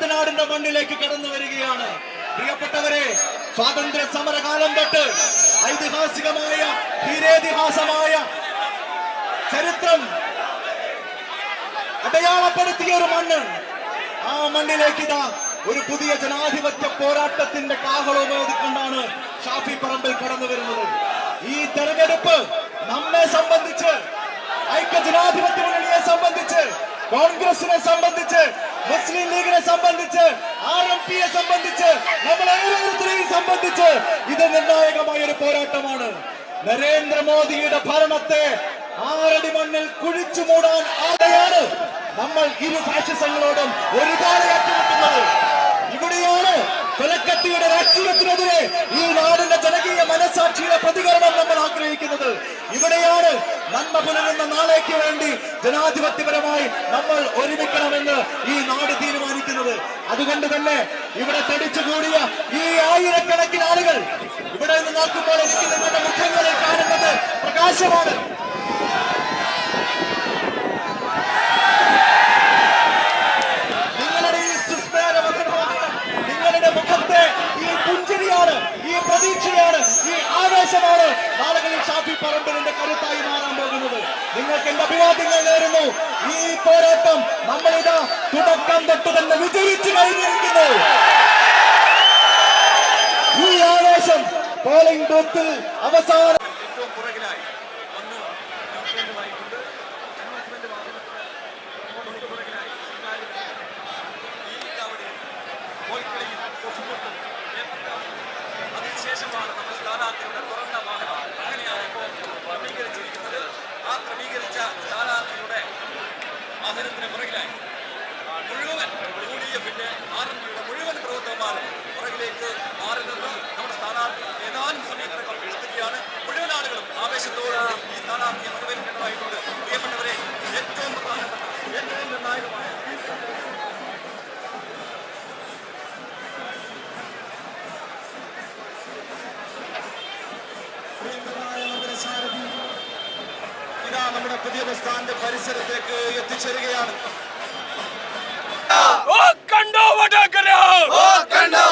കുട്ടനാടിന്റെ മണ്ണിലേക്ക് കടന്നു വരികയാണ്. പ്രിയപ്പെട്ടവരെ സ്വാതന്ത്ര്യ സമരകാലം തൊട്ട് ഐതിഹാസികമായ ഹീരേതിഹാസമായ ചരിത്രം അടയാളപ്പെടുത്തിയ ഒരു മണ്ണ്. ആ മണ്ണിലേക്ക് ഇതാ ഒരു പുതിയ ജനാധിപത്യ പോരാട്ടത്തിന്റെ കാഹളോപയോഗിക്കൊണ്ടാണ് ഷാഫി പറമ്പിൽ കടന്നു വരുന്നത്. ഈ തെരഞ്ഞെടുപ്പ് നമ്മെ സംബന്ധിച്ച് ഐക്യ ജനാധിപത്യ കോൺഗ്രസിനെ സംബന്ധിച്ച് മുസ്ലിം ലീഗിനെ സംബന്ധിച്ച് ആർ എം പിയെ സംബന്ധിച്ച് നമ്മൾ ഓരോരുത്തരെയും സംബന്ധിച്ച് ഇത് നിർണായകമായ ഒരു പോരാട്ടമാണ്. നരേന്ദ്രമോദിയുടെ ഭരണത്തെ ആറടി മണ്ണിൽ കുഴിച്ചു മൂടാൻ ആരെയാണ് നമ്മൾ ഇരു ഫാഷിസങ്ങളോടും ഒരുപാട് ഏറ്റുമുട്ടുന്നത്. ആഗ്രഹിക്കുന്നത് ഇവിടെയാണ് നന്മ പുലരുന്ന നാളേക്ക് വേണ്ടി ജനാധിപത്യപരമായി നമ്മൾ ഒരുമിക്കണമെന്ന് ഈ നാട് തീരുമാനിക്കുന്നത്. അതുകൊണ്ട് തന്നെ ഇവിടെ തടിച്ചുകൂടിയ ഈ ആയിരക്കണക്കിന് ആളുകൾ ഇവിടെ നിന്ന് നോക്കുമ്പോൾ എനിക്ക് നിങ്ങളുടെ മുഖങ്ങളിൽ കാണുന്നത് പ്രകാശമാണ്. നിങ്ങളുടെ ഈ സുസ്മേരമകരമായ നിങ്ങളുടെ മുഖത്തെ ഈ പുഞ്ചിരിയാണ് ഈ പ്രതീക്ഷയാണ് ആവേശമാണ് നാളുകളിൽ ഷാഫി പറമ്പിലിന്റെ കരുത്തായി മാറാൻ പോകുന്നത്. നിങ്ങൾക്ക് എന്റെ അഭിവാദ്യങ്ങൾ നേരുന്നു. ഈ പോരാട്ടം നമ്മളിതാ തുടക്കം തൊട്ട് തന്നെ വിജയിച്ചു കഴിഞ്ഞിരിക്കുന്നു. ഈ ആവേശം പോളിംഗ് ബൂത്തിൽ അവസാന ഈ കവടിയിൽ. കോൽക്കളിയിൽ കൊച്ചുപൊട്ടും ഏപ്രിലാവും അതിനുശേഷമാണ് നമ്മൾ സ്ഥാനാർത്ഥിയുടെ തുറന്ന വാഹനം അങ്ങനെയാണ് ഇപ്പോൾ ക്രമീകരിച്ചിരിക്കുന്നത് ആ ക്രമീകരിച്ച സ്ഥാനാർത്ഥിയുടെ വാഹനത്തിന് പുറകിലായി മുഴുവൻ യു ഡി എഫിന്റെ ആർ എം പിയുടെ മുഴുവൻ പ്രവർത്തകന്മാരും പുറകിലേക്ക് മാറി ഇതാ നമ്മുടെ പുതിയ ബസ് സ്റ്റാൻഡ് പരിസരത്തേക്ക് എത്തിച്ചേരുകയാണ്. കണ്ടോ വടകര? കണ്ടോ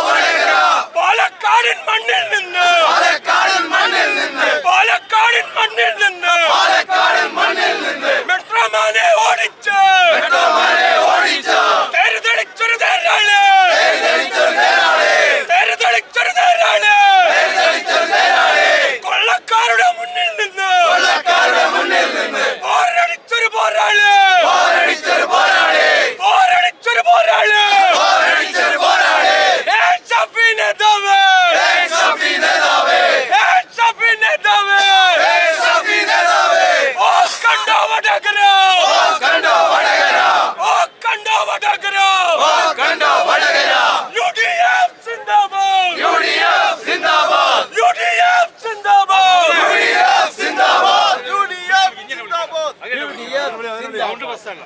ಅಲ್ಲ